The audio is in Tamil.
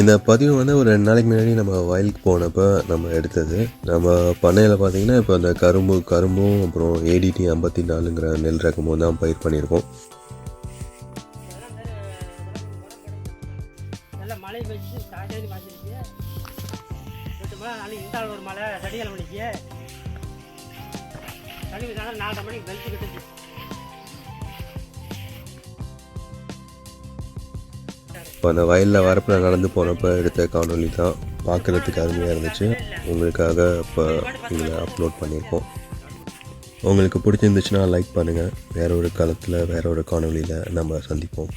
இந்த பதிவு வந்து ஒரு ரெண்டு நாளைக்கு முன்னாடி நம்ம வயலுக்கு போனப்போ நம்ம எடுத்தது. நம்ம பண்ணையில் பார்த்தீங்கன்னா இப்போ அந்த கரும்பு கரும்பும் அப்புறம் ஏடிடி ஐம்பத்தி நாலுங்கிற நெல் ரகமும் தான் பயிர் பண்ணியிருக்கோம். மழை இப்போ அந்த வயலில் வரப்பில் நடந்து போனப்போ எடுத்த காணொலி தான் பார்க்குறதுக்கு அருமையாக இருந்துச்சு. உங்களுக்காக இப்போ இதில் அப்லோட் பண்ணியிருக்கோம். உங்களுக்கு பிடிச்சிருந்துச்சுன்னா லைக் பண்ணுங்கள் வேற ஒரு காலத்தில் வேற ஒரு காணொலியில் நம்ம சந்திப்போம்.